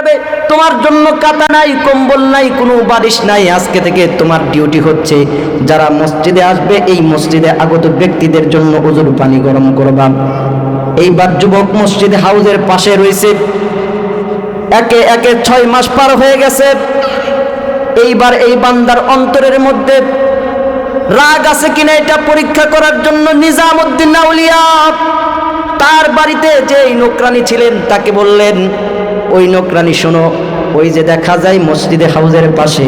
যাবে। তোমার জন্য কাতা নাই, কম্বল নাই, কোনো বারিশ নাই। আজকে থেকে তোমার ডিউটি হচ্ছে যারা মসজিদে আসবে, এই মসজিদে আগত ব্যক্তিদের জন্য ওজুর পানি গরম করবা। এইবার যুবক মসজিদে হাউজের পাশে রয়েছে। একে একে ছয় মাস পার হয়ে গেছে। এইবার এই বান্দার অন্তরের মধ্যে রাগ আছে কিনা এটা পরীক্ষা করার জন্য নিজামুদ্দিন আউলিয়া তার বাড়িতে যে এই নোকরানি ছিলেন তাকে বললেন ওই নোকরানি শোনো, ওই যে দেখা যায় মসজিদে হাউজের পাশে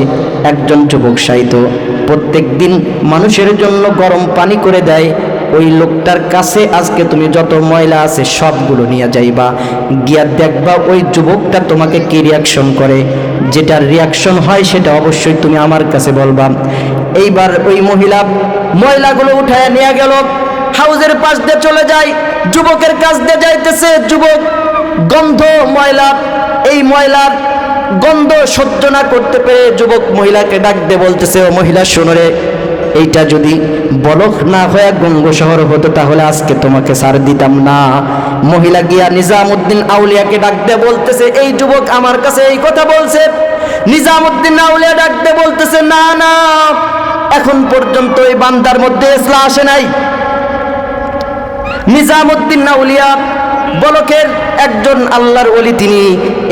একজন যুবক সাহিত্য প্রত্যেক দিন মানুষের জন্য গরম পানি করে দেয়। ওই লোকটার কাছে আজকে তুমি যত ময়লা আছে সবগুলো নিয়ে যাইবা। গিয়া দেখবা ওই যুবকটা তোমাকে কি রিয়াকশন করে? যেটার রিয়াকশন হয় সেটা অবশ্যই তুমি আমার কাছে বলবা। এইবার ওই মহিলা ময়লাগুলো উঠায় নিয়ে গেল। হাউজের পাশ দিয়ে চলে যায়, যুবকের কাছ দিয়ে যাইতেছে। যুবক গন্ধ ময়লা, এই ময়লার গন্ধ সহ্য না করতে পেরে যুবক মহিলাকে ডাক দিয়ে বলতেছে, ও মহিলা শোনরে এইটা যদি বলক না হয়ে গঙ্গ শহর হতো তাহলে আজকে তোমাকে সার দিতাম না। মহিলা গিয়া নিজামুদ্দিন আউলিয়াকে ডাক দিয়ে বলতেছে, এই যুবক আমার কাছে এই কথা বলছে। নিজামুদ্দিন আউলিয়া ডাক দিয়ে বলতেছে, না না, এখন পর্যন্ত এই বান্দার মধ্যে ইসলা আসে নাই। নিজামুদ্দিন আউলিয়া বলকের একজন আল্লাহর ওলি তিনি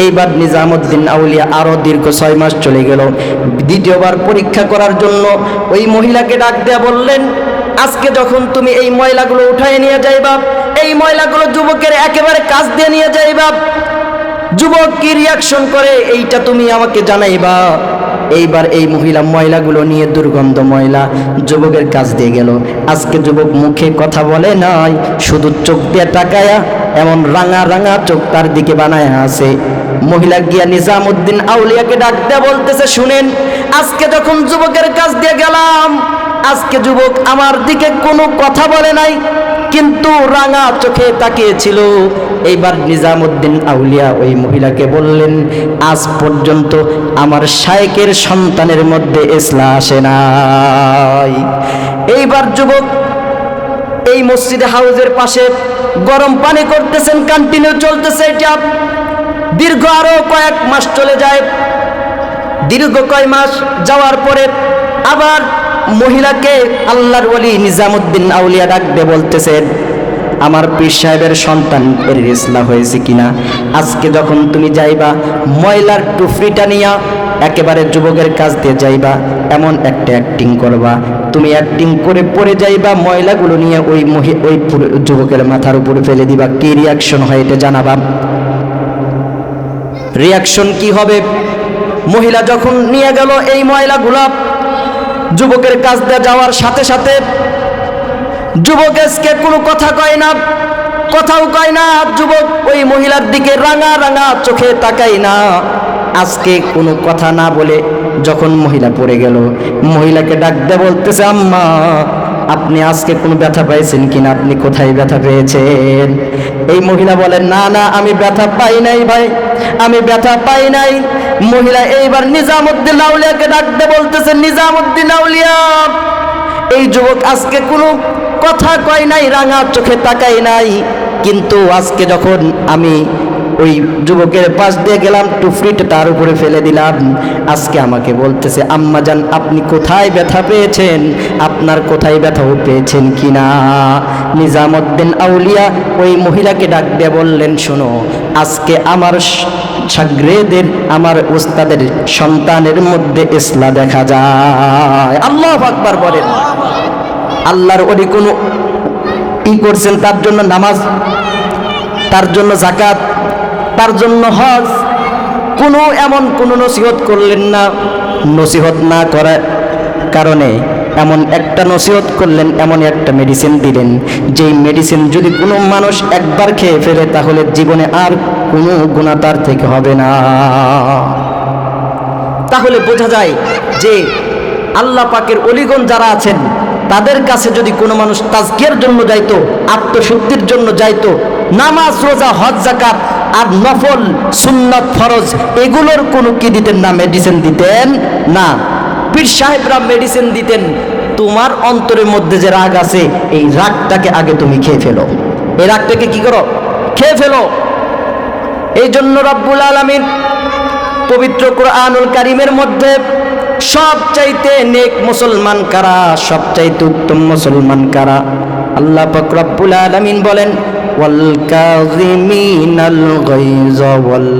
এইবার নিজামুদ্দিন আউলিয়া আরও দীর্ঘ ছয় মাস চলে গেল। দ্বিতীয়বার পরীক্ষা করার জন্য ওই মহিলাকে ডাক দেয়া বললেন, আজকে যখন তুমি এই ময়লাগুলো উঠায় নিয়ে যাইবা, এই ময়লাগুলো যুবকের একেবারে কাজ দিয়ে নিয়ে যাইবা, যুবক কি রিয়াকশন করে, এইটা তুমি আমাকে জানাইবা। এইবার এই মহিলা ময়লাগুলো নিয়ে দুর্গন্ধ ময়লা যুবকের কাছ দিয়ে গেল। আজকে যুবক মুখে কথা বলে নাই, শুধু চোখ দিয়ে তাকায়া এমন রাঙা রাঙা চোখ তার দিকে বানায় আছে। মহিলা গিয়া নিজামুদ্দিন আউলিয়াকে ডাক দেয়া বলতেছে, শুনেন, আজকে যখন যুবকের কাছ দিয়ে গেলাম, আজকে যুবক আমার দিকে কোনো কথা বলে নাই কিন্তু রাঙা চোখে তাকিয়েছিল। এইবার নিজামুদ্দিন আউলিয়া ওই মহিলাকে বললেন, আজ পর্যন্ত আমার শায়েকের সন্তানের মধ্যে ইসলা আসে নাই। এইবার যুবক এই মসজিদে হাউজের পাশে গরম পানি করতেছেন কন্টিনিউ চলতেছে এটা দীর্ঘ আরও কয়েক মাস চলে যায়। দীর্ঘ কয় মাস যাওয়ার পরে আবার মহিলাকে আল্লাহর ওলি নিজামুদ্দিন আউলিয়া ডাকতে বলতেছেন আমার পীর সাহেবের সন্তান এর ইসলা হয়েছে কিনা? আজকে যখন তুমি যাইবা, ময়লার টুফরিটা নিয়া একেবারে যুবকের কাছ দিয়ে যাইবা, এমন একটা অ্যাক্টিং করবা। তুমি অ্যাক্টিং করে পড়ে যাইবা, ময়লাগুলো নিয়ে ওই মহি, ওই যুবকের মাথার উপরে ফেলে দিবা। কি রিয়াকশন হয় এটা জানাবা? রিয়াকশন কি হবে? মহিলা যখন নিয়ে গেল এই ময়লাগুলা যুবকের কাছ দিয়ে যাওয়ার সাথে সাথে যুবক আজকে কোনো কথা কয় না, কথাও কয় না যুবক ওই মহিলার দিকে রাঙা রাঙা চোখে তাকাই না। আজকে কোনো কথা না বলে যখন মহিলা পড়ে গেল, মহিলাকে ডাক দিয়ে বলতেছে, আম্মা, আপনি আজকে কোনো ব্যথা পাইছেন কিনা? আপনি কোথায় ব্যথা পেয়েছেন? এই মহিলা বলেন, না না, আমি ব্যথা পাই নাই ভাই, আমি ব্যথা পাই নাই। মহিলা এইবার নিজামুদ্দিন আউলিয়াকে ডাকতে বলতেছে, নিজামুদ্দিন আউলিয়া এই যুবক আজকে কোনো কথা কয় নাই, রাঙা চোখে তাকাই নাই। কিন্তু আজকে যখন আমি ওই যুবকের পাশ দিয়ে গেলাম টুফরিটা তার উপরে ফেলে দিলাম। আজকে আমাকে বলতেছে, আম্মা যান আপনি কোথায় ব্যথা পেয়েছেন? আপনার কোথায় ব্যথাও পেয়েছেন কি না? নিজামুদ্দিন আউলিয়া ওই মহিলাকে ডাক দিয়ে বললেন, শোনো, আজকে আমার সাগ্রেদের, আমার ওস্তাদের সন্তানের মধ্যে ইসলা দেখা যায়। আল্লাহ আকবার বলেন। আল্লাহর ওলি কোনো ই করছেন, তার জন্য নামাজ, তার জন্য জাকাত তার জন্য হজ, কোনো এমন কোনো নসিহত করলেন না। নসিহত না করার কারণে এমন একটা নসিহত করলেন এমন একটা মেডিসিন দিলেন। যেই মেডিসিন যদি কোনো মানুষ একবার খেয়ে ফেলে, তাহলে জীবনে আর কোনো গুণা তার থেকে হবে না। তাহলে বোঝা যায় যে আল্লাহ পাকের অলিগণ যারা আছেন, তাদের কাছে যদি কোনো মানুষ তাজকিয়ার জন্য যাইতো, আত্মশুদ্ধির জন্য যাইতো নামাজ, রোজা, হজ জাকাত আর নফল, সুন্নত, ফরজ, এগুলোর কোনো কি দিতেন না? মেডিসিন দিতেন না। পীর সাহেবরা মেডিসিন দিতেন। তোমার অন্তরের মধ্যে যে রাগ আছে, এই রাগটাকে আগে তুমি খেয়ে ফেলো। এই রাগটাকে কি করো? খেয়ে ফেলো। এই জন্য রব্বুল আলমিন পবিত্র কোরআনুল কারিমের মধ্যে সবচাইতে নেক মুসলমান কারা? সবচাইতে উত্তম মুসলমান কারা? আল্লাহ পাক রব্বুল আলামিন বলেন গায়জ ওয়াল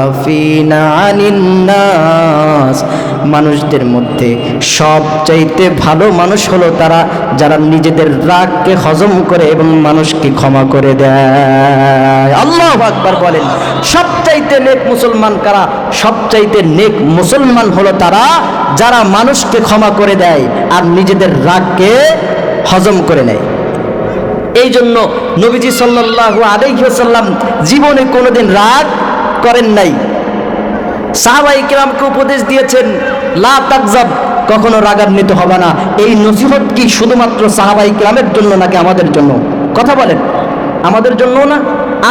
আফিনা আনিন নাস মানুষদের মধ্যে সবচাইতে ভালো মানুষ হলো তারা যারা নিজেদের রাগকে হজম করে এবং মানুষকে ক্ষমা করে দেয়। আল্লাহ আকবার বলেন, সবচাইতে নেক মুসলমান কারা? সবচাইতে নেক মুসলমান হলো তারা যারা মানুষকে ক্ষমা করে দেয় আর নিজেদের রাগকে হজম করে নেয়। এই জন্য নবীজি সাল্লাল্লাহু আলাইহি ওয়াসাল্লাম জীবনে কোনোদিন রাগ করেন নাই। সাহাবাই কিরামকে উপদেশ দিয়েছেন লা তাকজাব কখনো রাগান্বিত হবে না। এই নসিহত কি শুধুমাত্র সাহাবাই কিরামের জন্য নাকি আমাদের জন্য? কথা বলেন আমাদের জন্য না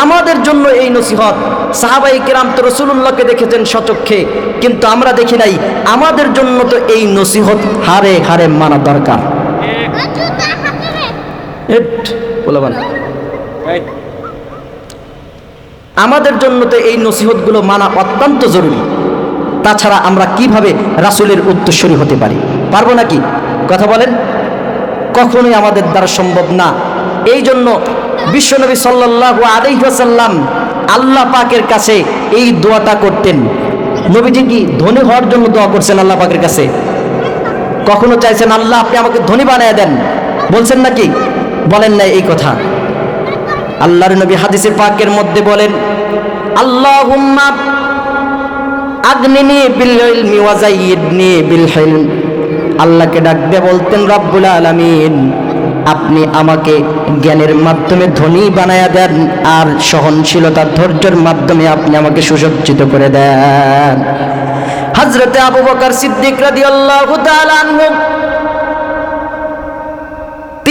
আমাদের জন্য এই নসিহত। সাহাবাই কিরাম তো রসুল্লাহকে দেখেছেন সচক্ষে কিন্তু আমরা দেখি নাই আমাদের জন্য তো এই নসিহত হারে হারে মানা দরকার। বলবান। আমাদের জন্য তো এই নসিহতগুলো মানা অত্যন্ত জরুরি। তাছাড়া আমরা কীভাবে রাসূলের উত্তরসূরি হতে পারি? পারব নাকি? কথা বলেন। কখনোই আমাদের দ্বারা সম্ভব না। এই জন্য বিশ্বনবী সাল্লাল্লাহু আলাইহি ওয়াসাল্লাম আল্লাহ পাকের কাছে এই দোয়াটা করতেন। নবীজি কি ধনী হওয়ার জন্য দোয়া করছেন আল্লাহ পাকের কাছে? কখনো চাইছেন, আল্লাহ, আপনি আমাকে ধনী বানিয়ে দেন। বলছেন নাকি? বলেন না এই কথা। আল্লাহর নবী হাদিসে পাকের মধ্যে বলেন হিলম আল্লাহকে ডাক দিয়ে বলতেন, রব্বুল আলামিন, আপনি আমাকে জ্ঞানের মাধ্যমে ধনী বানায়া দেন আর সহনশীলতার ধৈর্যের মাধ্যমে আপনি আমাকে সুসজ্জিত করে দেন। হজরতে আবু বকর সিদ্দিক রাদিয়াল্লাহু তাআলা আনহু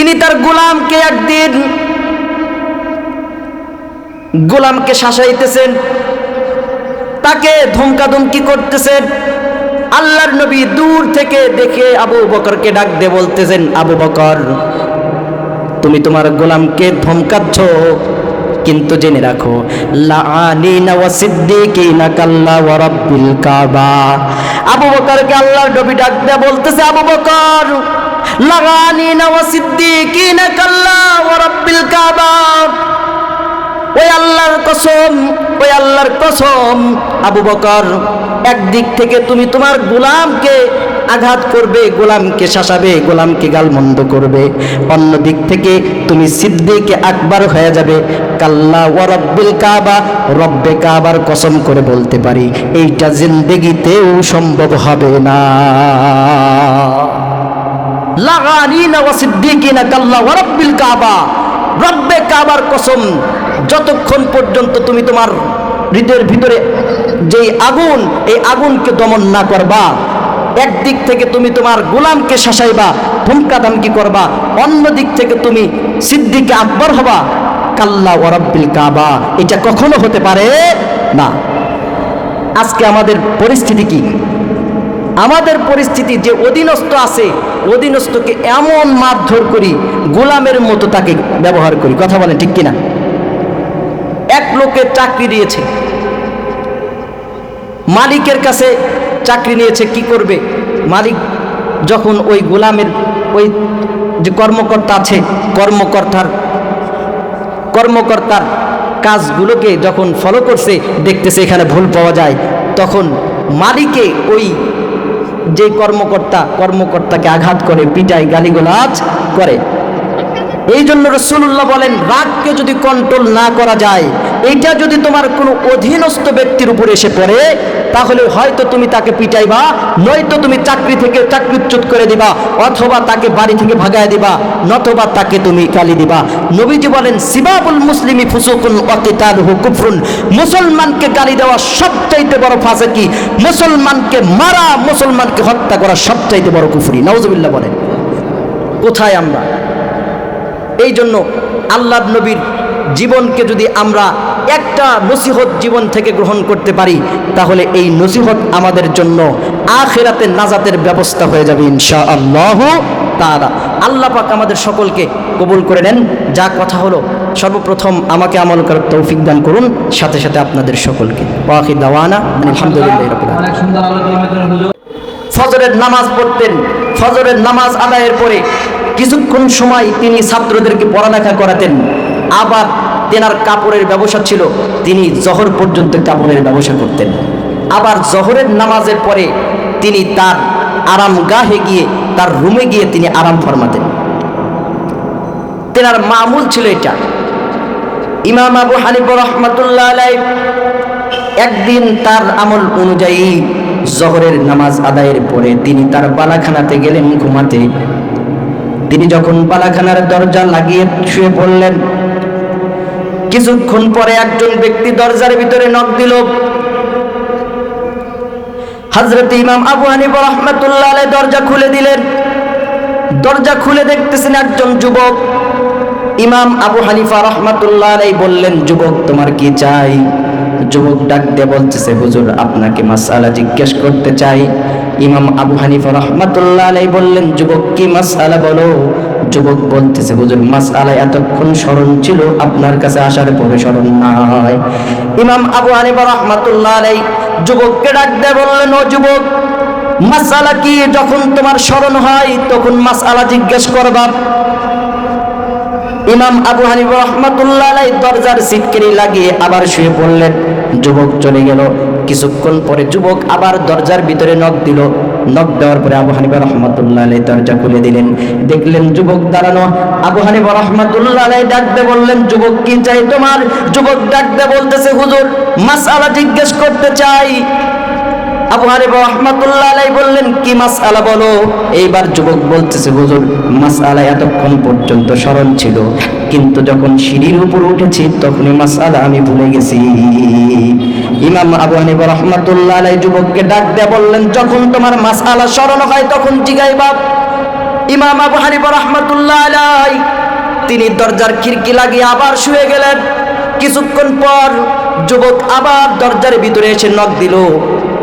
তিনি তার গোলামকে একদিন গোলামকে শাসাইতেছেন, তাকে ধমকাধমকি করতেছেন, আল্লাহর নবী দূর থেকে দেখে আবু বকরকে ডাক দিয়ে বলতেছেন, আবু বকর, তুমি তোমার গোলামকে ধমকাচ্ছ কিন্তু জেনে রাখো আবু বকরকে আল্লাহর নবী ডাক দিয়ে বলতেছে, আবু বকর লাগানিনা ওয়া সিদ্দিকিনা কাল্লা ওয়া কাবা। ওই আল্লাহর কসম, ওই আল্লাহর কসম, আবু বকর, একদিক থেকে তুমি তোমার গোলামকে আঘাত করবে, গোলামকে শাসাবে, গোলামকে গালমন্দ করবে। অন্য দিক থেকে তুমি সিদ্দিকে আকবার হয়ে যাবে, কাল্লা ও রব্বিল কাবা, রব্বে কাবার কসম করে বলতে পারি, এইটা জিন্দেগিতেও সম্ভব হবে না। লাগানিনা ওয়া সিদ্দিকিনা কাল্লা ওয়া রাব্বিল কাবা। রব্বে কাবার কসম, যতক্ষণ পর্যন্ত তুমি তোমার হৃদয়ের ভিতরে যেই আগুন, এই আগুনকে দমন না করবা, একদিক থেকে তুমি তোমার গোলামকে শাসাইবা ধমকা ধমকি করবা, অন্য দিক থেকে তুমি সিদ্দিকে আকবর হবা, কাল্লা ওয়ারাব্বিল কাবা। এটা কখনো হতে পারে না। আজকে আমাদের পরিস্থিতি কি? আমাদের পরিস্থিতি যে অধীনস্থ আছে, অধীনস্থকে এমন মারধর করি, গোলামের মতো তাকে ব্যবহার করি। কথা বলেন ঠিক কিনা? এক লোকের চাকরি দিয়েছে মালিকের কাছে চাকরি নিয়েছে, কি করবে? মালিক যখন ওই গোলামের ওই যে কর্মকর্তা আছে, কর্মকর্তার কর্মকর্তার কাজগুলোকে যখন ফলো করছে, দেখতেছে এখানে ভুল পাওয়া যায়, তখন মালিকে ওই যে কর্মকর্তা কর্মকর্তাকে আঘাত করে, পিটায়, গালিগোলাজ করে। এই জন্য রসুল্লাহ বলেন, রাগকে যদি কন্ট্রোল না করা যায় এইটা যদি তোমার কোনো অধীনস্থ ব্যক্তির উপর এসে পড়ে, তাহলে হয়তো তুমি তাকে পিটাইবা, নয়তো তুমি চাকরি থেকে চাকরিচ্যুত করে দিবা, অথবা তাকে বাড়ি থেকে ভাগায় দিবা, নতবা তাকে তুমি গালি দিবা। নবীজি বলেন, সিবাবুল মুসলিমি ফুসুকুল অকিতালহু কুফরুন। মুসলমানকে গালি দেওয়া সবচাইতে বড় ফাঁসেকি? মুসলমানকে মারা, মুসলমানকে হত্যা করা সবচাইতে বড় কুফরি। নওয়াজবিল্লাহ বলেন। কোথায় আমরা? এই জন্য আল্লাহ নবীর জীবনকে যদি আমরা একটা নসিহত জীবন থেকে গ্রহণ করতে পারি তাহলে এই নসিহত আমাদের জন্য আখেরাতে নাজাতের ব্যবস্থা হয়ে যাবে ইনশা আল্লাহ তাআলা। আল্লাহ পাক আমাদের সকলকে কবুল করে নেন। যা কথা হলো সর্বপ্রথম আমাকে আমল করার তৌফিক দান করুন। সাথে সাথে আপনাদের সকলকে। ওয়াকি দাওয়ানা আলহামদুলিল্লাহ ফজরের নামাজ পড়তেন। ফজরের নামাজ আদায়ের পরে কিছুক্ষণ সময় তিনি ছাত্রদেরকে পড়ালেখা করাতেন। আবার তেনার কাপড়ের ব্যবসা ছিল, তিনি জহর পর্যন্ত কাপড়ের ব্যবসা করতেন। আবার জহরের নামাজের পরে তিনি তার আরাম গাহে গিয়ে, তার রুমে গিয়ে তিনি আরাম ফরমাতেন। তেনার মামুল ছিল এটা। ইমাম আবু হানিফ রহমতুল্লাহ আলাই একদিন তার আমল অনুযায়ী জহরের নামাজ আদায়ের পরে তিনি তার বালাখানাতে গেলেন ঘুমাতে। তিনি যখন বালাখানার দরজা লাগিয়ে শুয়ে পড়লেন কিছুক্ষণ পরে একজন ব্যক্তি দরজার ভিতরে নখ দিল। হজরত ইমাম আবু হানিফ রহমতুল্লাহ দরজা খুলে দিলেন। দরজা খুলে দেখতেছেন একজন যুবক। ইমাম আবু হানিফা রহমাতুল্লাহ আলাই বললেন, যুবক, তোমার কি চাই? যুবক ডাক দিয়ে বলতেছে, হুজুর, আপনাকে মাসালা জিজ্ঞেস করতে চাই। ইমাম আবু হানিফা রহমাতুল্লাহ আলাই বললেন, যুবক, কি মাসালা বলো? যুবক বলতেছে, হুজুর মাসালা এতক্ষণ স্মরণ ছিল, আপনার কাছে আসার পরে স্মরণ নাই। ইমাম আবু হানিফা রহমাতুল্লাহ আলাই যুবককে ডাক দিয়ে বললেন, ও যুবক মাসালা কি? যখন তোমার স্মরণ হয়, তখন মাসালা জিজ্ঞেস করবা। ইমাম আবু হানিফ রহমাতুল্লাহ আলাই দরজার সিটকেরি লাগিয়ে আবার শুয়ে পড়লেন। যুবক চলে গেল। কিছুক্ষণ পরে যুবক আবার দরজার ভিতরে নখ দিল। নখ দেওয়ার পরে আবু হানিফা রহমতুল্লাহ আলাই দরজা খুলে দিলেন। দেখলেন যুবক দাঁড়ানো। আবু হানিফা রহমতুল্লাহ আলাই ডাকতে বললেন, যুবক কি চাই তোমার? যুবক ডাকতে বলতেছে, হুজুর, মাসালা জিজ্ঞেস করতে চাই। আবু হানিফা রহমাতুল্লাহ আলাই বললেন, কি মাসআলা বলো? এইবার যুবক বলতেছে, হুজুর, মাসআলা এতক্ষণ পর্যন্ত স্মরণ ছিল, কিন্তু যখন সিঁড়ির উপর উঠেছি, তখনই মাসআলা আমি ভুলে গেছি। ইমাম আবু হানিফা রহমাতুল্লাহ আলাই যুবককে ডাক দিয়ে বললেন, যখন তোমার মাসআলা স্মরণ হয়, তখন জিগাইবা। ইমাম আবু হানিফা রহমাতুল্লাহ আলাই তিনি দরজার খিড়কি লাগিয়ে আবার শুয়ে গেলেন। কিছুক্ষণ পর যুবক আবার দরজার ভিতরে এসে নখ দিল।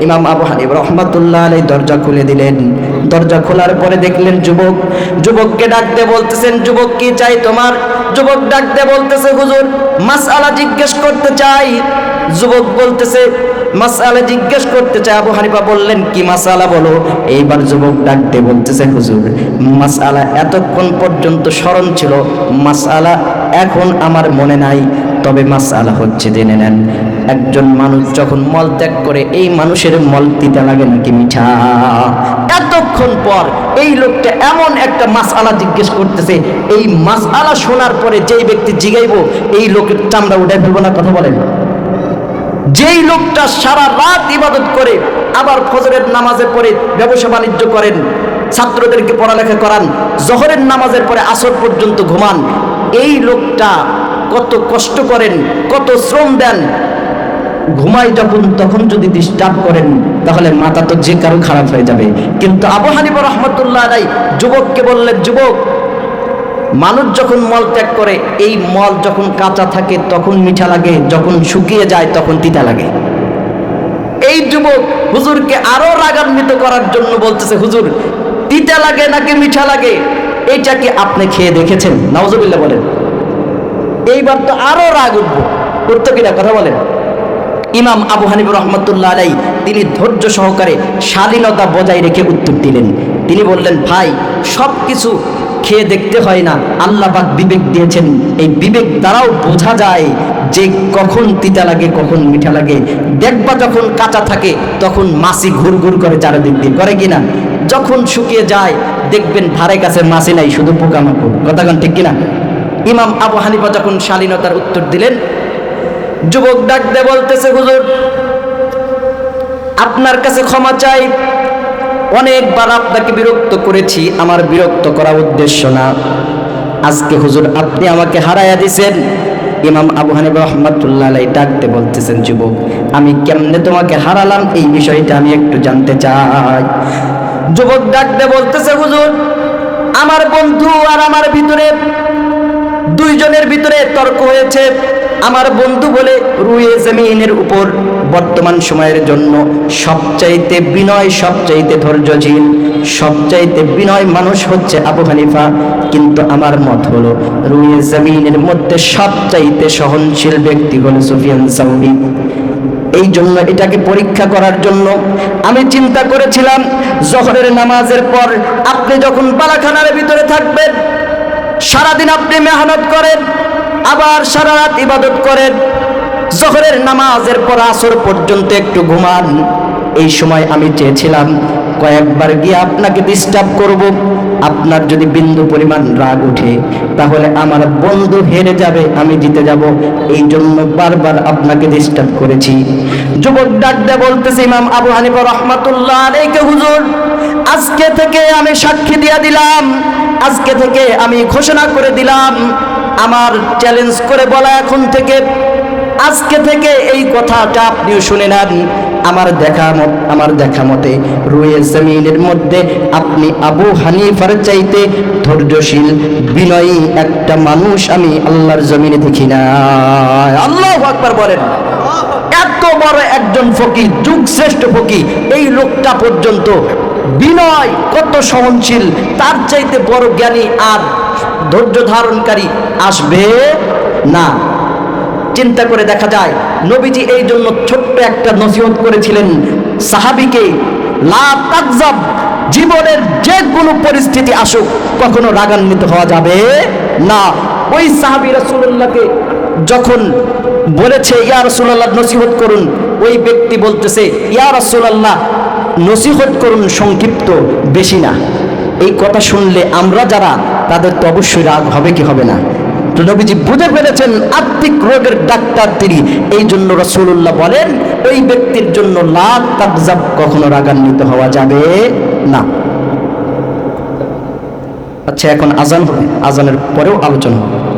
ইমাম আবু হানিফ রহমাতুল্লাহ আলাই দরজা খুলে দিলেন। দরজা খোলার পরে দেখলেন যুবক। যুবককে ডাকতে বলতেছেন, যুবক, কি চাই তোমার? যুবক ডাকতে বলতেছে, হুজুর, মাসআলা জিজ্ঞেস করতে চাই। যুবক বলতেছে, মাসআলা জিজ্ঞেস করতে চাই। আবু হানিফা বললেন, কি মাসআলা বলো? এইবার যুবক ডাকতে বলতেছে, হুজুর, মাসআলা এতক্ষণ পর্যন্ত স্মরণ ছিল, মাসআলা এখন আমার মনে নাই। তবে মাসআলা হচ্ছে জেনে নেন। একজন মানুষ যখন মল ত্যাগ করে, এই মানুষের মল তিতা লাগে নাকি মিঠা? এতক্ষণ পর এই লোকটা এমন একটা মাসআলা জিজ্ঞেস করতেছে, এই মাসআলা শোনার পরে যেই ব্যক্তি জিগাইবো, এই লোকের চামড়া উঠে ফেলব না কথা বলেন। যেই লোকটা সারা রাত ইবাদত করে, আবার ফজরের নামাজে পরে ব্যবসা বাণিজ্য করেন, ছাত্রদেরকে পড়ালেখা করান, জহরের নামাজের পরে আসর পর্যন্ত ঘুমান, এই লোকটা কত কষ্ট করেন, কত শ্রম দেন। ঘুমাই যখন, তখন যদি ডিস্টার্ব করেন, তাহলে মাথা তো যে কারও খারাপ হয়ে যাবে। কিন্তু আবু হানিফা রহমতুল্লাহ আলাই যুবককে বললেন, যুবক, মানুষ যখন মল ত্যাগ করে, এই মল যখন কাঁচা থাকে, তখন মিঠা লাগে, যখন শুকিয়ে যায়, তখন তিতা লাগে। এই যুবক হুজুরকে আরও রাগান্বিত করার জন্য বলতেছে, হুজুর, তিতা লাগে নাকি মিঠা লাগে? এইটা কি আপনি খেয়ে দেখেছেন? নওয়াজবিল্লাহ বলেন। এইবার তো আরও রাগ উঠবো। উঠতো কিনা কথা বলেন। ইমাম আবু হানিফ রহমতুল্লাহ আলাই তিনি ধৈর্য সহকারে শালীনতা বজায় রেখে উত্তর দিলেন। তিনি বললেন, ভাই সব কিছু খেয়ে দেখতে হয় না। আল্লাহ পাক বিবেক দিয়েছেন। এই বিবেক দ্বারাও বোঝা যায় যে কখন তিতা লাগে, কখন মিঠা লাগে। দেখবা যখন কাঁচা থাকে, তখন মাসি ঘুর ঘুর করে চারিদিক দিয়ে। করে কিনা যখন শুকিয়ে যায়, দেখবেন ধারে কাছে মাসি নাই, শুধু পোকামাকড়। কথা ঠিক কিনা? ইমাম আবু হানিফা যখন শালীনতার উত্তর দিলেন, যুবক ডাক দে বলতেছে, হুজুর, আপনার কাছে ক্ষমা চাই। অনেকবার আপনাকে বিরক্ত করেছি, আমার বিরক্ত করা উদ্দেশ্য না। আজকে হুজুর, আপনি আমাকে হারাইয়া দিছেন। ইমাম আবু হানিফ রহমাতুল্লাহ আলাই ডাকতে বলতেছেন, যুবক, আমি কেমনে তোমাকে হারালাম? এই বিষয়টা আমি একটু জানতে চাই। যুবক ডাকতে বলতেছে, হুজুর, আমার বন্ধু আর আমার ভিতরে দুইজনের ভিতরে তর্ক হয়েছে। আমার বন্ধু বলে রুয়ে জমিনের উপর বর্তমান সময়ের জন্য সবচাইতে বিনয়, সবচাইতে ধৈর্যশীল, সবচাইতে বিনয় মানুষ হচ্ছে আবু হানিফা। কিন্তু আমার মত হলো, রুয়ে জমিনের মধ্যে সবচাইতে সহনশীল ব্যক্তি হলো সুফিয়ান সাউরি এই জন্য এটাকে পরীক্ষা করার জন্য আমি চিন্তা করেছিলাম, জহরের নামাজের পর আপনি যখন পালাখানার ভিতরে থাকবেন সারাদিন আপনি মেহনত করেন, আবার সারা রাত ইবাদত করেন, জহরের নামাজের পর আসর পর্যন্ত একটু ঘুমান। এই সময় আমি চেয়েছিলাম কয়েকবার গিয়ে আপনাকে ডিস্টার্ব করব। আপনার যদি বিন্দু পরিমাণ রাগ উঠে, তাহলে আমার বন্ধু হেরে যাবে, আমি জিতে যাব। এই জন্য বারবার আপনাকে ডিস্টার্ব করেছি। যুবক ডাক দিয়ে বলতেছে, ইমাম আবু হানিফা রহমাতুল্লাহ আলাইকে হুজুর, আজকে থেকে আমি সাক্ষী দিয়া দিলাম। আজকে থেকে আমি ঘোষণা করে দিলাম, আমার চ্যালেঞ্জ করে বলা এখন থেকে, আজকে থেকে এই কথাটা আপনিও শুনে নেন। আমার দেখা মত, আমার দেখা মতে রুয়ে জমিনের মধ্যে আপনি আবু হানিফার চাইতে ধৈর্যশীল, বিনয়ী একটা মানুষ আমি আল্লাহর জমিনে দেখি না। আল্লাহ আকবার বলেন। এত বড় একজন ফকির যুগ শ্রেষ্ঠ ফকির, এই লোকটা পর্যন্ত বিনয় কত সহনশীল, তার চাইতে বড় জ্ঞানী আর ধৈর্য ধারণকারী আসবে না। চিন্তা করে দেখা যায়, নবীজি এই জন্য ছোট্ট একটা নসিহত করেছিলেন সাহাবিকে, লা তাকজাব, জীবনের যে কোনো পরিস্থিতি আসুক, কখনো রাগান্বিত হওয়া যাবে না। ওই সাহাবি রাসূলুল্লাহকে যখন বলেছে, ইয়া রাসূলুল্লাহ, নসিহত করুন। ওই ব্যক্তি বলতেছে, ইয়া রাসূলুল্লাহ নসিহত করুন সংক্ষিপ্ত, বেশি না। এই কথা শুনলে আমরা যারা, তাদের তো অবশ্যই রাগ হবে কি হবে না। তো নবীজি বুঝে ফেলেছেন, আত্মিক রোগের ডাক্তার তিনি। এই জন্য রসুল্লাহ বলেন, ওই ব্যক্তির জন্য লাখ তাকজাব কখনো রাগান্বিত হওয়া যাবে না। আচ্ছা এখন আজান হবে। আজানের পরেও আলোচনা হবে।